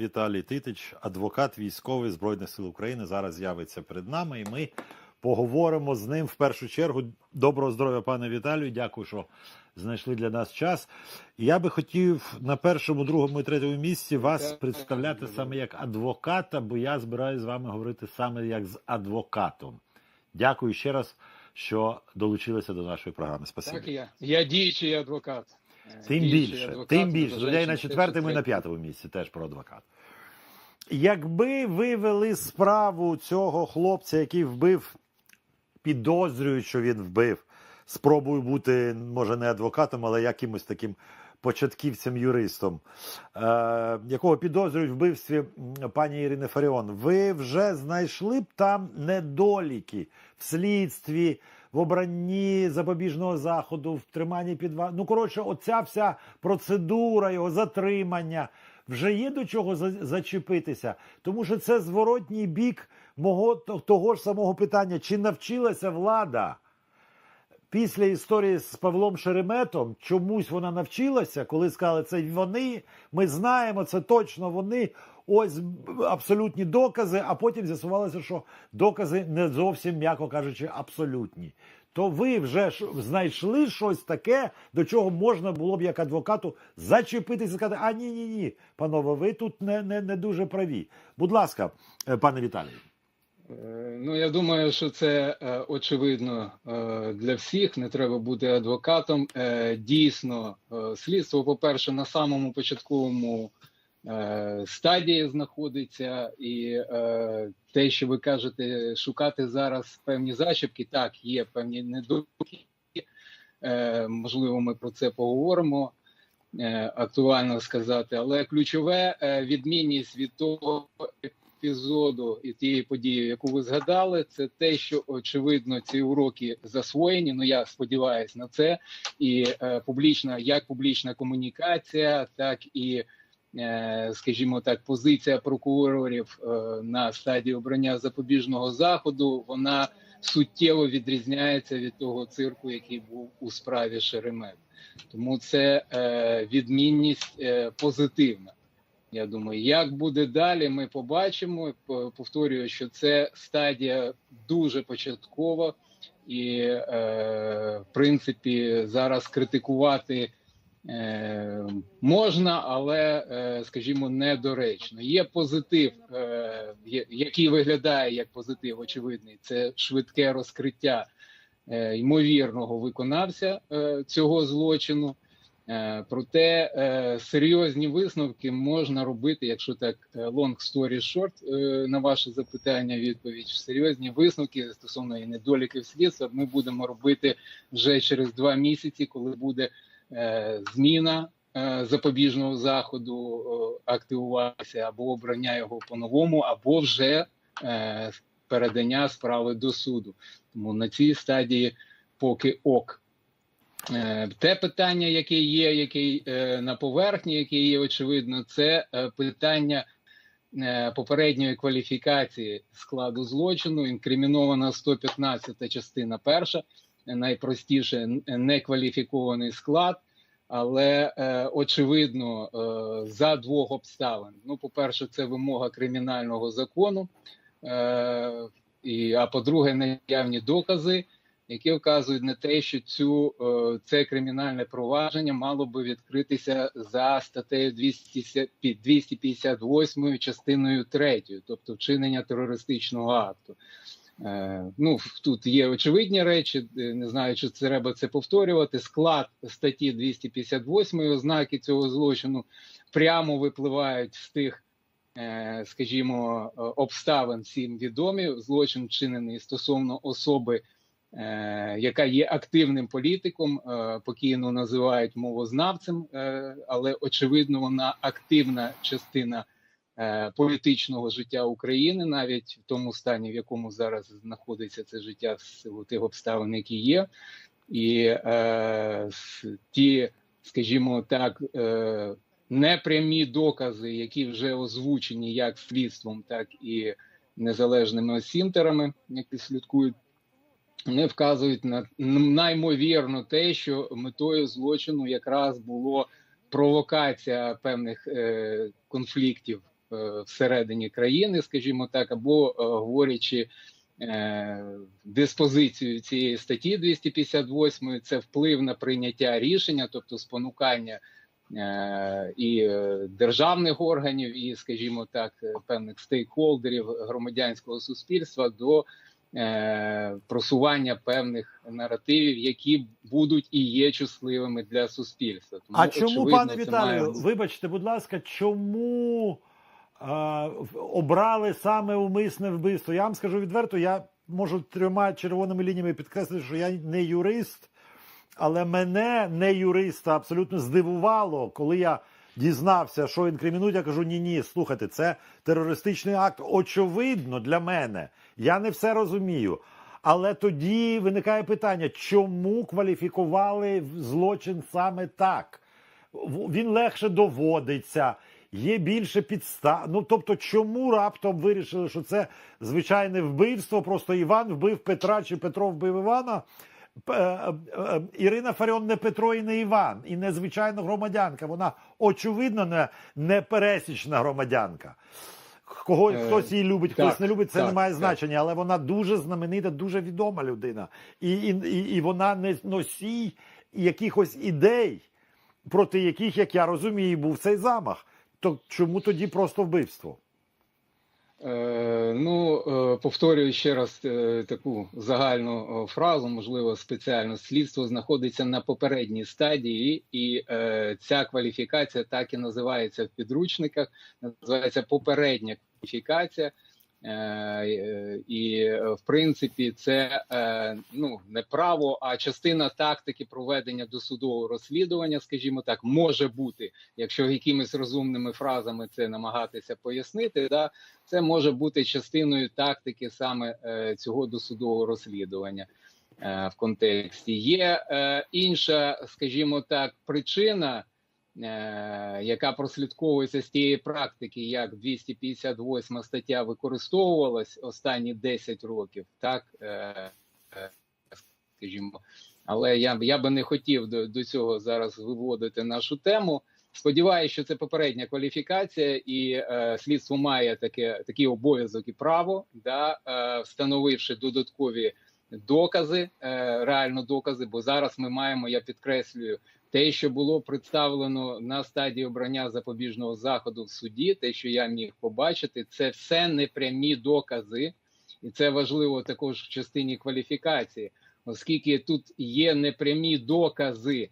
Віталій Титич, адвокат військовий Збройних сил України, зараз з'явиться перед нами, і ми поговоримо з ним в першу чергу. Доброго здоров'я, пане Віталію. Дякую, що знайшли для нас час. Я би хотів на першому, другому і третьому місці вас представляти саме як адвоката, бо я збираюся з вами говорити саме як з адвокатом. Дякую ще раз, що долучилися до нашої програми. Спасибо. Так, я. Я діючий адвокат. Тим більше, тим більше. і на четвертому і на п'ятому місці теж про адвокат. Якби ви вели справу цього хлопця, який вбив, підозрюють, що він вбив, спробую бути, може, не адвокатом, але якимось таким початківцем-юристом, е, якого підозрюють в вбивстві пані Ірини Фаріон, ви вже знайшли б там недоліки в слідстві, в обранні запобіжного заходу, в триманні під Ну, коротше, оця вся процедура його затримання вже є до чого за- зачепитися, тому що це зворотній бік мого того ж самого питання: чи навчилася влада після історії з Павлом Шереметом, чомусь вона навчилася, коли сказали, це вони, ми знаємо, це точно вони. Ось абсолютні докази, а потім з'ясувалося, що докази не зовсім, м'яко кажучи, абсолютні. То ви вже знайшли щось таке, до чого можна було б як адвокату зачепитися і сказати: а ні, ні, ні, панове, ви тут не, не, не дуже праві. Будь ласка, е, пане Віталію. Е, Ну, я думаю, що це е, очевидно для всіх. Не треба бути адвокатом. Дійсно, слідство, по-перше, на самому початковому стадії знаходиться, і е, те, що ви кажете, шукати зараз певні зачіпки, так, є певні недоліки. Е, Можливо, ми про це поговоримо. е, Актуально сказати, але ключове е, відмінність від того епізоду і тієї події, яку ви згадали, це те, що очевидно ці уроки засвоєні. Ну я сподіваюся на це, і е, публічна, як публічна комунікація, так і, е, скажімо так, позиція прокурорів е, на стадії обрання запобіжного заходу. Вона суттєво відрізняється від того цирку, який був у справі Шеремет. Тому це е, відмінність е, позитивна. Я думаю, як буде далі, ми побачимо. Повторюю, що це стадія дуже початкова, і е, в принципі зараз критикувати е, можна, але, е, скажімо, недоречно. Є позитив, е, який виглядає як позитив, очевидний. Це швидке розкриття е, ймовірного виконавця е, цього злочину. Е, Проте е, серйозні висновки можна робити, якщо так е, long story short, е, на ваше запитання, відповідь серйозні висновки стосовно недоліків слідства. Ми будемо робити вже через два місяці, коли буде е, зміна е, запобіжного заходу, е, активуватися або обрання його по-новому, або вже е, передання справи до суду. Тому на цій стадії поки ок. Е, Те питання, яке є, яке е, на поверхні, яке є очевидно, це е, питання е, попередньої кваліфікації складу злочину. Інкримінована 115 частина перша, е, найпростіше некваліфікований склад. Але е, очевидно е, за двох обставин. Ну, по-перше, це вимога кримінального закону, е, і, а по-друге, наявні докази, які вказують на те, що цю е, це кримінальне провадження мало би відкритися за статтею 250 258 частиною 3, тобто вчинення терористичного акту. Е, ну тут є очевидні речі. е, Не знаю, чи це треба це повторювати. Склад статті 258 ознаки цього злочину прямо випливають з тих, е, скажімо, обставин всім відомі. Злочин вчинений стосовно особи, яка є активним політиком, покійно називають мовознавцем, але очевидно, вона активна частина політичного життя України, навіть в тому стані, в якому зараз знаходиться це життя в силу тих обставин, які є, і е, ті, скажімо так, е, непрямі докази, які вже озвучені як слідством, так і незалежними осінтерами, які слідкують. Вони вказують на наймовірно те, що метою злочину якраз було провокація певних е, конфліктів е, всередині країни, скажімо так, або е, говорячи е, диспозицію цієї статті 258, це вплив на прийняття рішення, тобто спонукання е, і е, державних органів, і, скажімо так, е, певних стейкхолдерів громадянського суспільства до е, просування певних наративів, які будуть і є чутливими для суспільства. Тому, А чому, очевидно, пане Віталію, має- вибачте, будь ласка, чому е, обрали саме умисне вбивство? Я вам скажу відверто, я можу трьома червоними лініями підкреслити, що я не юрист, але мене не юриста абсолютно здивувало, коли я дізнався, що інкримінують. Я кажу: ні, ні, слухайте, це терористичний акт. Очевидно для мене. Я не все розумію. Але тоді виникає питання, чому кваліфікували злочин саме так? Він легше доводиться, є більше підстав. Ну тобто, чому раптом вирішили, що це звичайне вбивство? Просто Іван вбив Петра чи Петро вбив Івана. П- е, е, Ірина Фаріон не Петро і не Іван, і не звичайна громадянка. Вона очевидно не, не пересічна громадянка. Кого Е, хтось її любить, хтось так, не любить, це так, не має так. значення, але вона дуже знаменита, дуже відома людина. І, і, і, і вона не носій якихось ідей, проти яких, як я розумію, був цей замах. То чому тоді просто вбивство? Е, ну, е, повторюю ще раз е, таку загальну фразу, можливо, спеціально слідство знаходиться на попередній стадії, і ця кваліфікація так і називається в підручниках. Називається попередня кваліфікація. Е, і е, в принципі, це е, ну не право, а частина тактики проведення досудового розслідування, скажімо так, може бути, якщо якимись розумними фразами це намагатися пояснити, да це може бути частиною тактики саме цього досудового розслідування в контексті. Є інша, скажімо так, причина, яка прослідковується з тієї практики, як 258 стаття використовувалась останні 10 років, так е, е, скажімо. Але я, я би не хотів до, до цього зараз виводити нашу тему. Сподіваюся, що це попередня кваліфікація, і е, слідство має таке такий обов'язок і право, да, е, встановивши додаткові докази, е, реально докази. Бо зараз ми маємо, я підкреслюю, те, що було представлено на стадії обрання запобіжного заходу в суді, те, що я міг побачити, це все непрямі докази, і це важливо також в частині кваліфікації, оскільки тут є непрямі докази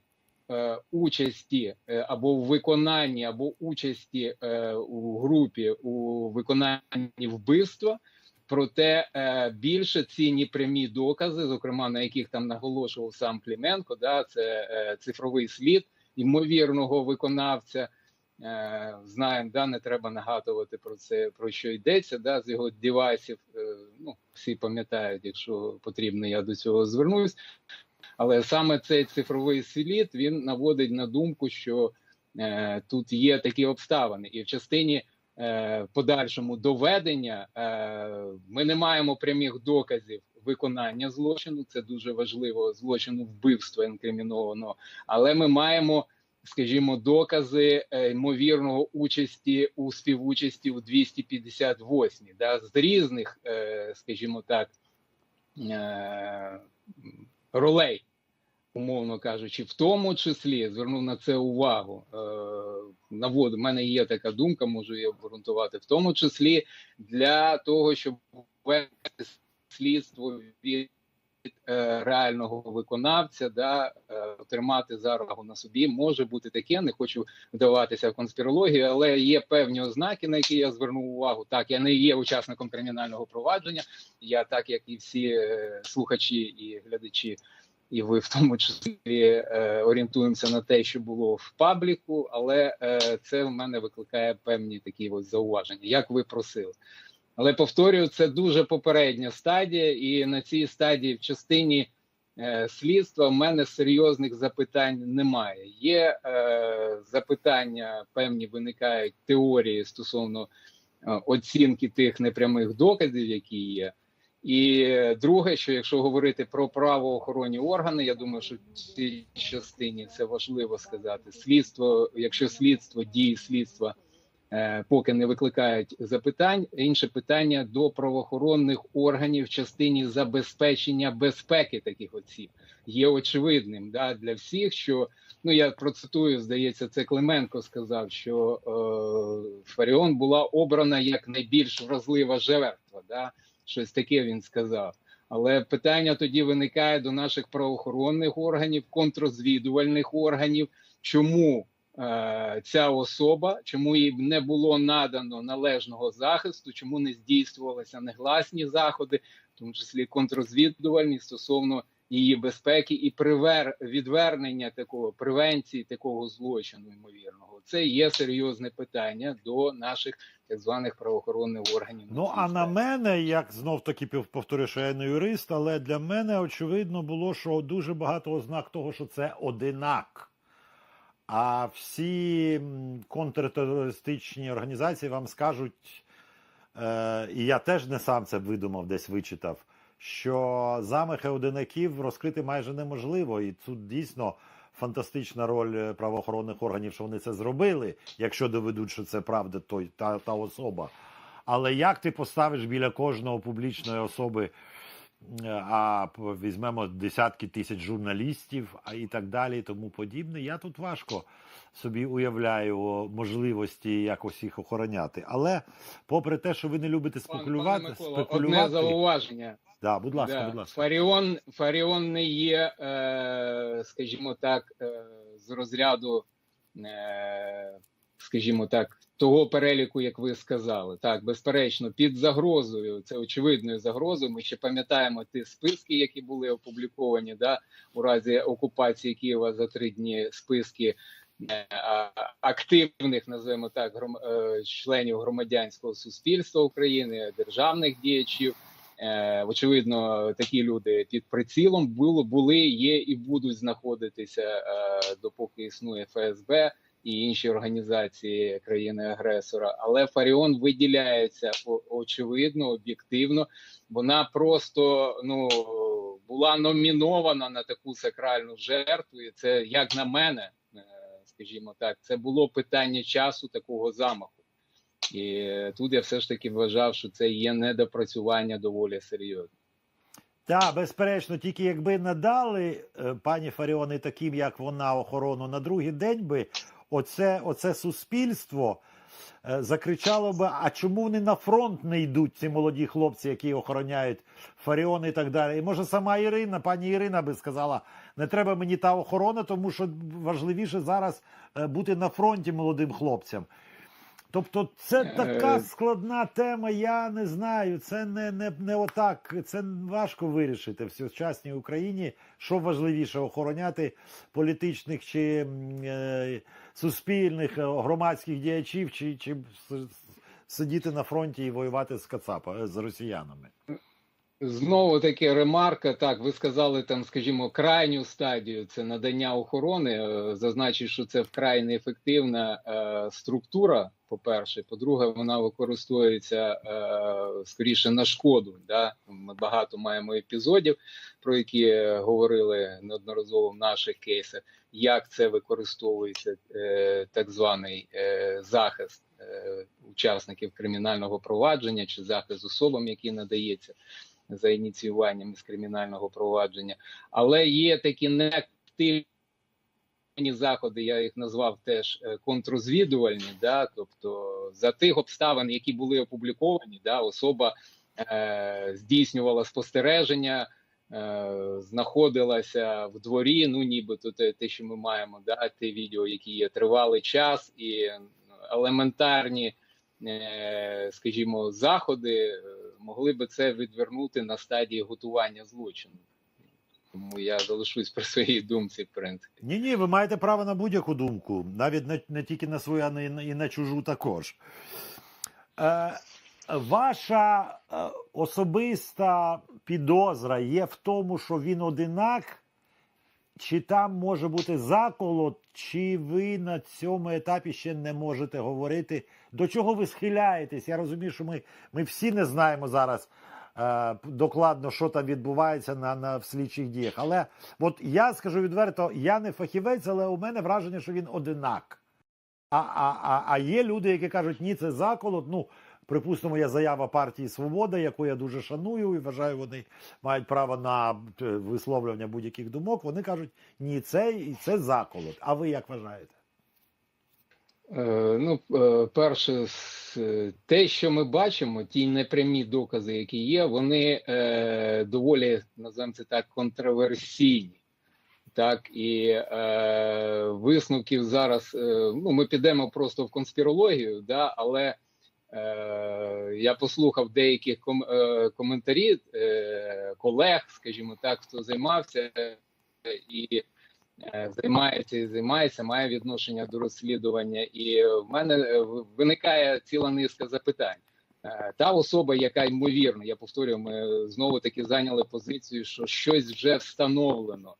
е, участі е, або в виконанні, або участі е, у групі у виконанні вбивства. Проте е, більше ці непрямі докази, зокрема на яких там наголошував сам Клименко, да, це е, цифровий слід ймовірного виконавця. Е, знаємо, да, не треба нагадувати про це, про що йдеться, да, з його девайсів. Ну, всі пам'ятають, якщо потрібно, я до цього звернусь. Але саме цей цифровий слід він наводить на думку, що е, тут є такі обставини, і в частині е, подальшому доведення е, ми не маємо прямих доказів виконання злочину. Це дуже важливо злочину вбивства інкримінованого, але ми маємо. Скажімо, докази е, ймовірного участі у співучасті у 258, да, з різних, скажімо так, ролей, умовно кажучи, в тому числі звернув на це увагу. Е, наводу, в мене є така думка, можу її обґрунтувати, в тому числі для того, щоб ввести слідство від е, реального виконавця, да, е, тримати зарагу на собі може бути таке. Не хочу вдаватися в конспірологію, але є певні ознаки, на які я звернув увагу. Так, я не є учасником кримінального провадження. Я, так як і всі е, слухачі і глядачі, і ви в тому числі е, орієнтуємося на те, що було в пабліку, але е, це в мене викликає певні такі ось зауваження, як ви просили. Але повторюю, це дуже попередня стадія, і на цій стадії в частині е, слідства в мене серйозних запитань немає. Є е, запитання, певні виникають теорії стосовно е, оцінки тих непрямих доказів, які є. І друге, що якщо говорити про правоохоронні органи, я думаю, що в цій частині це важливо сказати. Слідство, якщо слідство дії слідства е, поки не викликають запитань. Інше питання до правоохоронних органів в частині забезпечення безпеки таких осіб є очевидним да, для всіх, що ну я процитую, здається, це Клименко сказав, що е, Фаріон була обрана як найбільш вразлива жертва. Да? Щось таке він сказав. Але питання тоді виникає до наших правоохоронних органів, контрозвідувальних органів, чому е, ця особа, чому їй не було надано належного захисту, чому не здійснювалися негласні заходи, в тому числі контрозвідувальні стосовно її безпеки і привер відвернення такого превенції такого злочину ймовірного. Це є серйозне питання до наших так званих правоохоронних органів. Ну, а на мене, як знов таки пів- повторю, що я не юрист, але для мене очевидно було, що дуже багато ознак того, що це одинак. А всі контртерористичні організації вам скажуть, е, і я теж не сам це видумав, десь вичитав, що замахи одинаків розкрити майже неможливо. І тут дійсно фантастична роль правоохоронних органів, що вони це зробили, якщо доведуть, що це правда, той та, та особа. Але як ти поставиш біля кожного публічної особи, е, а візьмемо десятки тисяч журналістів, і так далі, і тому подібне, я тут важко собі уявляю можливості якось їх охороняти. Але попри те, що ви не любите спекулювати, пане Микола, одне зауваження. Да, будь ласка, Да. будь ласка. Фаріон, Фаріон не є, е, скажімо так, е, з розряду, е, скажімо так, того переліку, як ви сказали. Так, безперечно, під загрозою, це очевидною загрозою. Ми ще пам'ятаємо ті списки, які були опубліковані да, у разі окупації Києва за три дні списки. е, Активних називаємо так гром, е, членів громадянського суспільства України, державних діячів, Е, очевидно, такі люди під прицілом було, були, є і будуть знаходитися е, допоки існує ФСБ і інші організації країни-агресора. Але Фаріон виділяється очевидно, об'єктивно. Вона просто ну була номінована на таку сакральну жертву. І це як на мене, е, скажімо так, це було питання часу такого замаху. І тут я все ж таки вважав, що це є недопрацювання доволі серйозне. Так, безперечно, тільки якби надали е, пані Фаріони таким, як вона, охорону на другий день би, оце, оце суспільство е, закричало би: а чому вони на фронт не йдуть, ці молоді хлопці, які охороняють Фаріони і так далі. І може сама Ірина, пані Ірина би сказала, не треба мені та охорона, тому що важливіше зараз е, бути на фронті молодим хлопцям. Тобто це така Е. складна тема, я не знаю. Це не, не, не отак. Це важко вирішити в сучасній Україні. Що важливіше охороняти політичних чи е, суспільних е, громадських діячів, чи, чи сидіти на фронті і воювати з Кацапа з росіянами. Знову таки ремарка. Так, ви сказали там, скажімо, крайню стадію це надання охорони. Е, Зазначив, що це вкрай неефективна е, структура. По-перше, по-друге, вона використовується е, скоріше на шкоду. Да? Ми багато маємо епізодів, про які говорили неодноразово в наших кейсах. Як це використовується е, так званий е, захист е, учасників кримінального провадження чи захист особам, які надається за ініціюванням з кримінального провадження, але є такі неактивні заходи, я їх назвав теж е, контрозвідувальні. Да, тобто за тих обставин, які були опубліковані, да, особа е, здійснювала спостереження. е, Знаходилася в дворі, ну нібито те, те, що ми маємо, те відео, які є тривалий час, і елементарні, е, скажімо, заходи е, могли би це відвернути на стадії готування злочину. Тому я залишусь при своїй думці, в принципі. Ні, ні, ви маєте право на будь-яку думку, навіть не, не тільки на свою, а на, і на чужу також. Е, ваша е, особиста підозра є в тому, що він одинак, чи там може бути заколот, чи ви на цьому етапі ще не можете говорити, до чого ви схиляєтесь? Я розумію, що ми, ми всі не знаємо зараз е, докладно, що там відбувається на, на в слідчих діях. Але от я скажу відверто, я не фахівець, але у мене враження, що він одинак. А, а, а, а є люди, які кажуть, ні, це заколот. Ну, припустимо, є заява партії Свобода, яку я дуже шаную і вважаю, вони мають право на е, висловлювання будь-яких думок. Вони кажуть, ні, це це заколот. А ви як вважаєте? Е, Ну, е, перше, е, те, що ми бачимо, ті непрямі докази, які є, вони доволі називаємо це так контроверсійні. Так і е, висновків зараз. Е, ну, ми підемо просто в конспірологію, да, але е, я послухав деяких ком, е, коментарів е, колег, скажімо так, хто займався і займається і займається, має відношення до розслідування. І в мене е, виникає ціла низка запитань. Е, Та особа, яка ймовірно, я повторюю, ми знову таки зайняли позицію, що щось вже встановлено.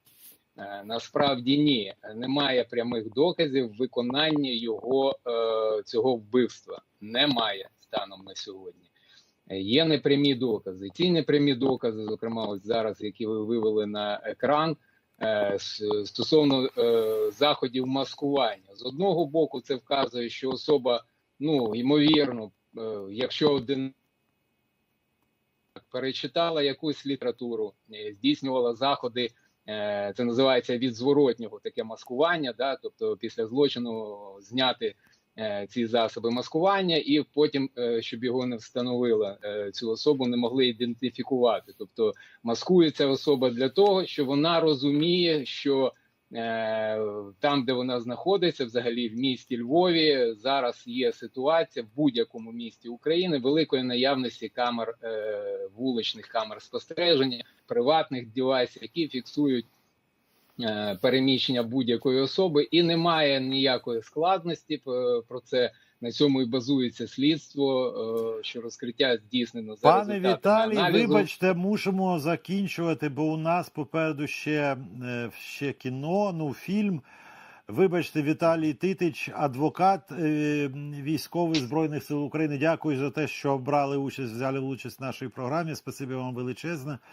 Е, Насправді ні, немає прямих доказів виконання його е, цього вбивства. Немає станом на сьогодні. Е, Є непрямі докази. Ті непрямі докази, зокрема, ось зараз, які ви вивели на екран, е, стосовно е, заходів маскування. З одного боку, це вказує, що особа, ну ймовірно, е, якщо один перечитала якусь літературу, е, здійснювала заходи. е, Це називається від зворотнього таке маскування, да, тобто після злочину зняти е, ці засоби маскування, і потім, е, щоб його не встановила е, цю особу, не могли ідентифікувати. Тобто маскується особа для того, що вона розуміє, що е, там, де вона знаходиться, взагалі в місті Львові, зараз є ситуація в будь-якому місті України великої наявності камер е, вуличних камер спостереження, приватних девайсів, які фіксують. Е, Переміщення будь-якої особи, і немає ніякої складності е, про це. На цьому і базується слідство, е, що розкриття здійснено за Пане Віталій, аналізу. вибачте, мусимо закінчувати, бо у нас попереду ще, ще кіно, ну фільм. Вибачте, Віталій Титич, адвокат військовий збройних сил України. Дякую за те, що брали участь, взяли участь в нашій програмі. Спасибі вам величезне.